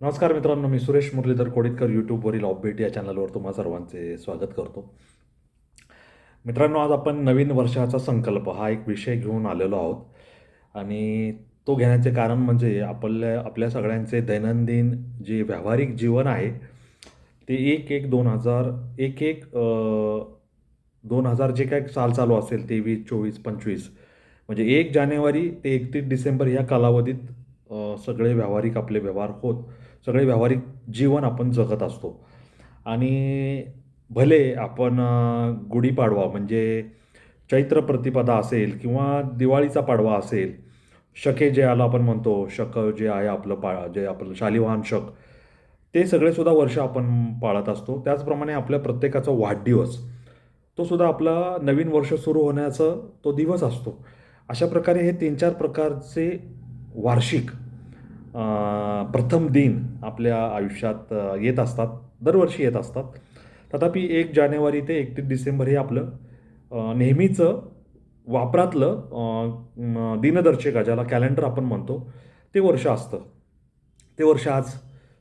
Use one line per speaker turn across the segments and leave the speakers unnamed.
नमस्कार मित्रांनो मी सुरेश मुरलीधर कोडितकर यूट्यूबवरील ऑपबेट या चॅनलवर तुम्हा सर्वांचे स्वागत करतो. मित्रांनो आज आपण नवीन वर्षाचा संकल्प हा एक विषय घेऊन आलेलो आहोत. आणि तो घेण्याचे कारण म्हणजे आपल्या आपल्या सगळ्यांचे दैनंदिन जे व्यावहारिक जीवन आहे ते एक एक दोन हजार एक एक दोन हजार जे काय साल चालू असेल तेवीस चोवीस पंचवीस म्हणजे एक जानेवारी ते एकतीस डिसेंबर या कालावधीत सगळे व्यावहारिक आपले व्यवहार होत. सगळे व्यावहारिक जीवन आपण जगत असतो. आणि भले आपण गुढीपाडवा म्हणजे चैत्र प्रतिपदा असेल किंवा दिवाळीचा पाडवा असेल शके जे आलं आपण म्हणतो शक जे आहे आपलं पा जे आपलं शालिवाहन शक ते सगळेसुद्धा वर्ष आपण पाळत असतो. त्याचप्रमाणे आपल्या प्रत्येकाचा वाढदिवस तो सुद्धा आपला नवीन वर्ष सुरू होण्याचा तो दिवस असतो. अशा प्रकारे हे तीन चार प्रकारचे वार्षिक प्रथम दिन आपल्या आयुष्यात येत असतात दरवर्षी येत असतात. तथापि एक जानेवारी ते एकतीस डिसेंबर हे आपलं नेहमीचं वापरातलं दिनदर्शिका ज्याला कॅलेंडर आपण म्हणतो ते वर्ष असतं. ते वर्ष आज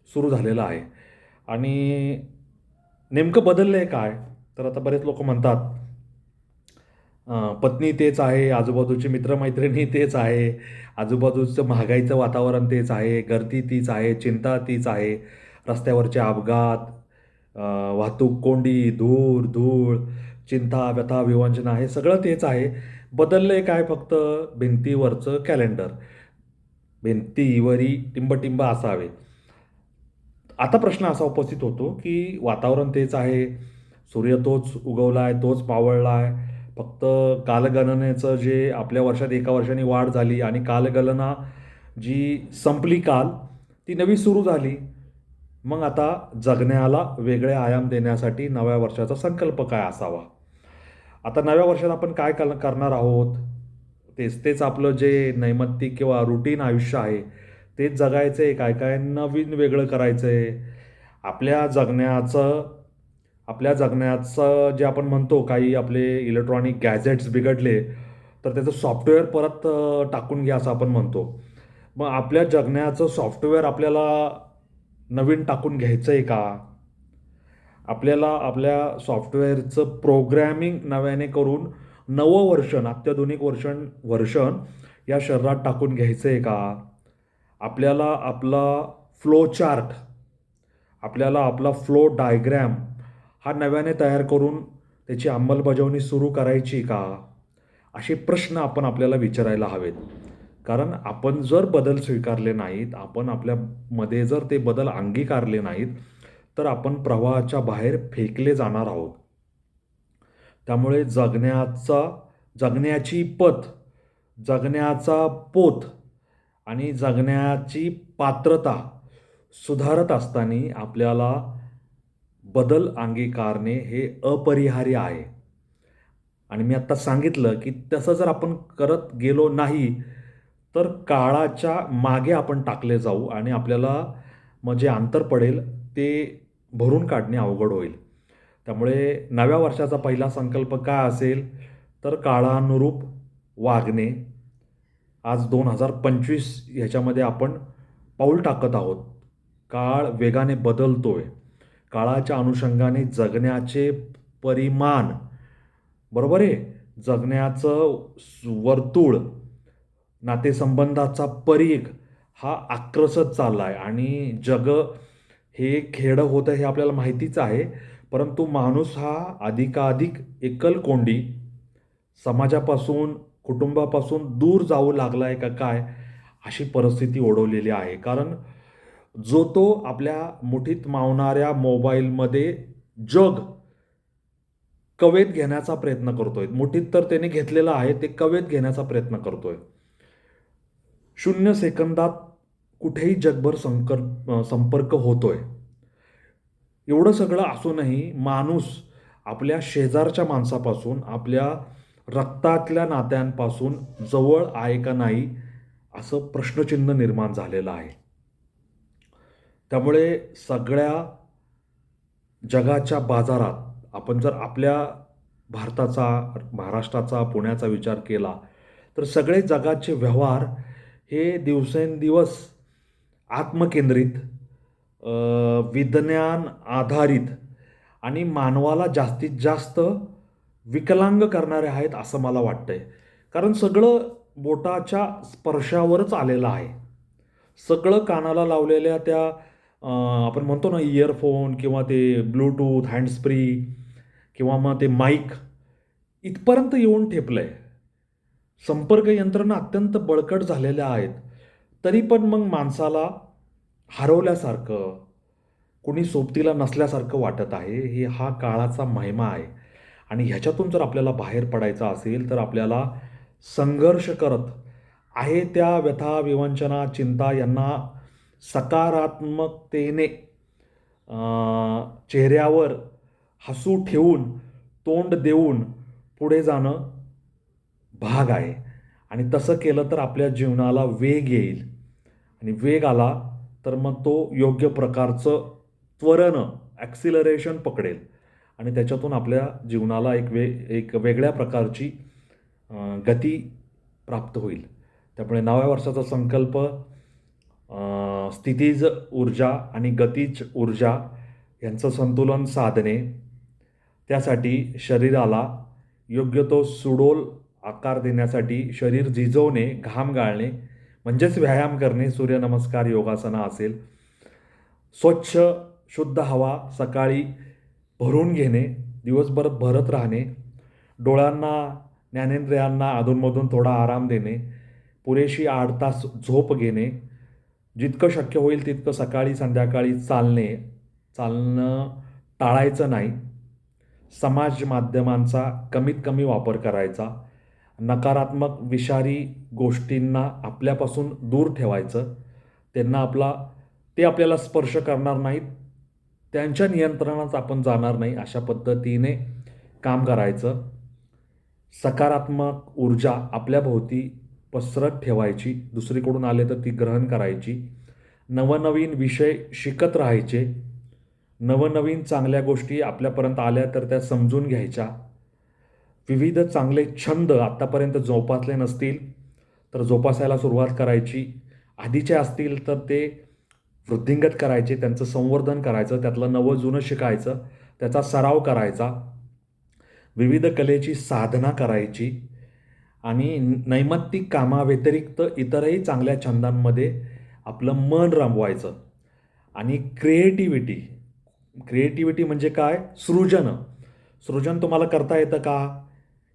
सुरू झालेलं आहे. आणि नेमकं बदललं आहे काय? तर आता बरेच लोक म्हणतात पत्नी तेच आहे आजूबाजूची मित्रमैत्रिणी तेच आहे आजूबाजूचं महागाईचं वातावरण तेच आहे गर्दी तीच आहे चिंता तीच आहे रस्त्यावरचे अपघात वाहतूक कोंडी धूर धूळ चिंता व्यथा विवंचना हे सगळं तेच आहे. बदललं आहे काय फक्त भिंतीवरचं कॅलेंडर भिंतीवरी टिंबटिंब असावे. आता प्रश्न असा उपस्थित होतो की वातावरण तेच आहे. सूर्य तोच उगवला आहे तोच मावळला आहे फक्त कालगणनेचं जे आपल्या वर्षात एका वर्षाने वाढ झाली आणि कालगणना जी संपली काल ती नवी सुरू झाली. मग आता जगण्याला वेगळे आयाम देण्यासाठी नव्या वर्षाचा संकल्प काय असावा? आता नव्या वर्षात आपण काय कल- करणार आहोत? तेच तेच आपलं जे नैमत्तिक किंवा रुटीन आयुष्य आहे तेच जगायचं आहे काय काय नवीन वेगळं करायचं आहे आपल्या जगण्याचं आपल्या जगण्याचं जे आपण म्हणतो काही आपले इलेक्ट्रॉनिक गॅजेट्स बिघडले तर त्याचं सॉफ्टवेअर परत टाकून घ्या असं आपण म्हणतो. मग आपल्या जगण्याचं सॉफ्टवेअर आपल्याला नवीन टाकून घ्यायचं आहे का? आपल्याला आपल्या सॉफ्टवेअरचं प्रोग्रॅमिंग नव्याने करून नवं वर्षन अत्याधुनिक वर्षण वर्षण या शरीरात टाकून घ्यायचं आहे का? आपल्याला आपला फ्लो चार्ट आपल्याला आपला फ्लो डायग्रॅम हा नव्याने तयार करून त्याची अंमलबजावणी सुरू करायची का? असे प्रश्न आपण आपल्याला विचारायला हवेत. कारण आपण जर बदल स्वीकारले नाहीत आपण आपल्यामध्ये जर ते बदल अंगीकारले नाहीत तर आपण प्रवाहाच्या बाहेर फेकले जाणार आहोत. त्यामुळे जगण्याचा जगण्याची पत जगण्याचा पोत आणि जगण्याची पात्रता सुधारत असताना आपल्याला बदल अंगीकारणे हे अपरिहार्य आहे. आणि मी आत्ता सांगितलं की तसं जर आपण करत गेलो नाही तर काळाच्या मागे आपण टाकले जाऊ आणि आपल्याला मग जे अंतर पडेल ते भरून काढणे अवघड होईल. त्यामुळे नव्या वर्षाचा पहिला संकल्प काय असेल तर काळानुरूप वागणे. आज दोन हजार पंचवीस ह्याच्यामध्ये आपण पाऊल टाकत आहोत. काळ वेगाने बदलतो आहे काळाच्या अनुषंगाने जगण्याचे परिमाण. बरोबर आहे? जगण्याचं वर्तुळ नातेसंबंधाचा परीघ हा आक्रसत चालला आहे आणि जग हे खेडं होतं हे आपल्याला माहितीच आहे. परंतु माणूस हा अधिकाधिक एकलकोंडी समाजापासून कुटुंबापासून दूर जाऊ लागला आहे का काय अशी परिस्थिती ओढवलेली आहे. कारण जो तो आपल्या मुठीत मावणाऱ्या मोबाईलमध्ये जग कवेत घेण्याचा प्रयत्न करतोय. मुठीत तर त्याने घेतलेलं आहे ते कवेत घेण्याचा प्रयत्न करतोय. शून्य सेकंदात कुठेही जगभर संकर संपर्क होतोय. एवढं सगळं असूनही माणूस आपल्या शेजारच्या माणसापासून आपल्या रक्तातल्या नात्यांपासून जवळ आहे का नाही असं प्रश्नचिन्ह निर्माण झालेलं आहे. त्यामुळे सगळ्या जगाच्या बाजारात आपण जर आपल्या भारताचा महाराष्ट्राचा पुण्याचा विचार केला तर सगळे जगाचे व्यवहार हे दिवसेंदिवस आत्मकेंद्रित विज्ञान आधारित आणि मानवाला जास्तीत जास्त विकलांग करणारे आहेत असं मला वाटतंय. कारण सगळं बोटाच्या स्पर्शावरच आलेलं आहे. सगळं कानाला लावलेल्या त्या आपण म्हणतो ना इयरफोन किंवा ते ब्लूटूथ हँडस्प्री किंवा मग ते माईक इथपर्यंत येऊन ठेपलं आहे संपर्क यंत्रणा अत्यंत बळकट झालेल्या आहेत. तरी पण मग माणसाला हरवल्यासारखं कुणी सोबतीला नसल्यासारखं वाटत आहे हे हा काळाचा महिमा आहे. आणि ह्याच्यातून जर आपल्याला बाहेर पडायचं असेल तर आपल्याला संघर्ष करत आहे त्या व्यथा विवंचना चिंता यांना सकारात्मकतेने चेहऱ्यावर हसू ठेवून तोंड देऊन पुढे जाणं भाग आहे. आणि तसं केलं तर आपल्या जीवनाला वेग येईल. आणि वेग आला तर मग तो योग्य प्रकारचं त्वरणं ॲक्सिलरेशन पकडेल. आणि त्याच्यातून आपल्या जीवनाला एक वे एक वेगळ्या प्रकारची गती प्राप्त होईल. त्यामुळे नव्या वर्षाचा संकल्प स्थितीज ऊर्जा आणि गतीज ऊर्जा यांचं संतुलन साधणे त्यासाठी शरीराला योग्य तो सुडोल आकार देण्यासाठी शरीर झिजवणे घाम गाळणे म्हणजेच व्यायाम करणे सूर्यनमस्कार योगासनं असेल. स्वच्छ शुद्ध हवा सकाळी भरून घेणे दिवसभर भरत राहणे डोळ्यांना ज्ञानेंद्रियांना अधूनमधून थोडा आराम देणे पुरेशी आठ तास झोप घेणे जितकं शक्य होईल तितकं सकाळी संध्याकाळी चालणे चालणं टाळायचं नाही. समाज माध्यमांचा कमीत कमी वापर करायचा. नकारात्मक विषारी गोष्टींना आपल्यापासून दूर ठेवायचं. त्यांना आपला ते आपल्याला स्पर्श करणार नाहीत. त्यांच्या नियंत्रणात आपण जाणार नाही अशा पद्धतीने काम करायचं. सकारात्मक ऊर्जा आपल्याभोवती पसरत ठेवायची दुसरीकडून आले तर ती ग्रहण करायची. नवनवीन विषय शिकत राहायचे. नवनवीन चांगल्या गोष्टी आपल्यापर्यंत आल्या तर त्या समजून घ्यायच्या. विविध चांगले छंद आत्तापर्यंत जोपासले नसतील तर जोपासायला सुरुवात करायची. आधीचे असतील तर ते वृद्धिंगत करायचे त्यांचं संवर्धन करायचं त्यातलं नवं जुनं शिकायचं त्याचा सराव करायचा. विविध कलेची साधना करायची. आणि नैमित्तिक कामाव्यतिरिक्त इतरही चांगल्या छंदांमध्ये आपलं मन रमवायचं आणि क्रिएटिव्हिटी क्रिएटिव्हिटी म्हणजे काय? सृजन. सृजन तुम्हाला करता येतं का?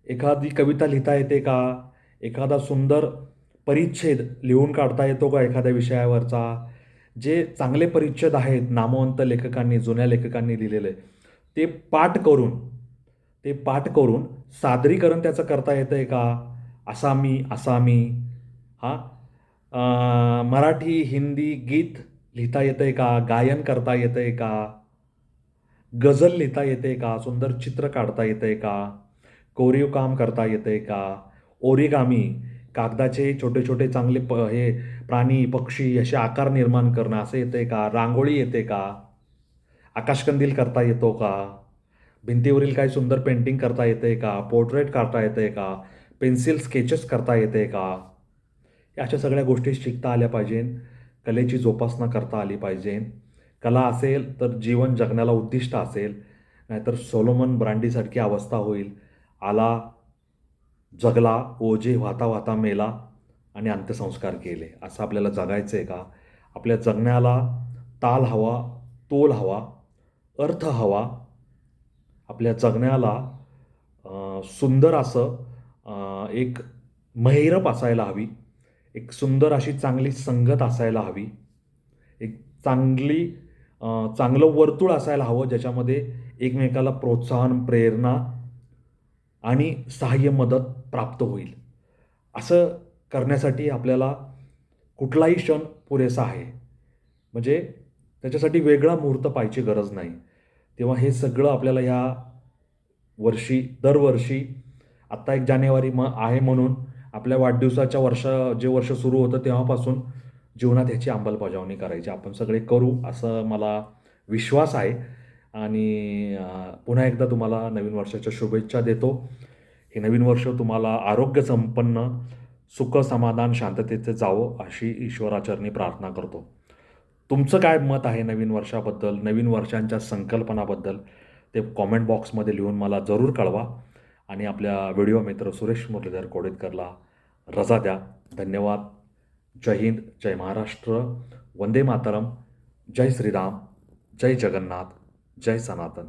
एखादी कविता लिहिता येते का? एखादा सुंदर परिच्छेद लिहून काढता येतो का एखाद्या विषयावरचा? जे चांगले परिच्छेद आहेत नामवंत लेखकांनी जुन्या लेखकांनी लिहिलेले ते पाठ करून ते पाठ करून सादरीकरण त्याचं करता येतं आहे का? आसामी आसामी हां? मराठी हिंदी गीत लिहिता येतं आहे का? गायन करता येतं आहे का? गझल लिहिता येते का? सुंदर चित्र काढता येतं आहे का? कोरीव काम करता येतं आहे का? ओरिगामी कागदाचे छोटे छोटे चांगले प हे प्राणी पक्षी असे आकार निर्माण करणं असं येतं आहे का? रांगोळी येते का? आकाशकंदील करता येतो का? भिंतीवरील काही सुंदर पेंटिंग करता येते का? पोर्ट्रेट काढता येते का? पेन्सिल स्केचेस करता येते का? अशा सगळ्या गोष्टी शिकता आल्या पाहिजे कलेची जोपासना करता आली पाहिजे कला असेल तर जीवन जगण्याला उद्दिष्ट असेल नाहीतर सोलोमन ब्रांडीसारखी अवस्था होईल. आला जगला ओझे वाहता वाहता मेला आणि अंत्यसंस्कार केले. असं आपल्याला जगायचं आहे का? आपल्या जगण्याला ताल हवा तोल हवा अर्थ हवा. आपल्या जगण्याला सुंदर असं एक महिरप असायला हवी एक सुंदर अशी चांगली संगत असायला हवी एक चांगली चांगलं वर्तुळ असायला हवं ज्याच्यामध्ये एकमेकाला प्रोत्साहन प्रेरणा आणि सहाय्य मदत प्राप्त होईल. असं करण्यासाठी आपल्याला कुठलाही क्षण पुरेसा आहे. म्हणजे त्याच्यासाठी वेगळा मुहूर्त पाहायची गरज नाही. तेव्हा हे सगळं आपल्याला ह्या वर्षी दरवर्षी आत्ता एक जानेवारी म आहे म्हणून आपल्या वाढदिवसाच्या वर्ष जे वर्ष सुरू होतं तेव्हापासून जीवनात ह्याची अंमलबजावणी करायची. आपण सगळे करू असं मला विश्वास आहे. आणि पुन्हा एकदा तुम्हाला नवीन वर्षाच्या शुभेच्छा देतो. हे नवीन वर्ष तुम्हाला आरोग्य संपन्न सुख समाधान शांततेचं जावं अशी ईश्वराचरणी प्रार्थना करतो. तुमचं काय मत आहे नवीन वर्षाबद्दल नवीन वर्षांच्या संकल्पनाबद्दल? ते कॉमेंट बॉक्समध्ये लिहून मला जरूर कळवा. आणि आपल्या व्हिडिओ मित्र सुरेश मुरलीधर कोडेतकरला रजा द्या. धन्यवाद. जय हिंद जय महाराष्ट्र. वंदे मातरम. जय श्रीराम. जय जगन्नाथ. जय सनातन.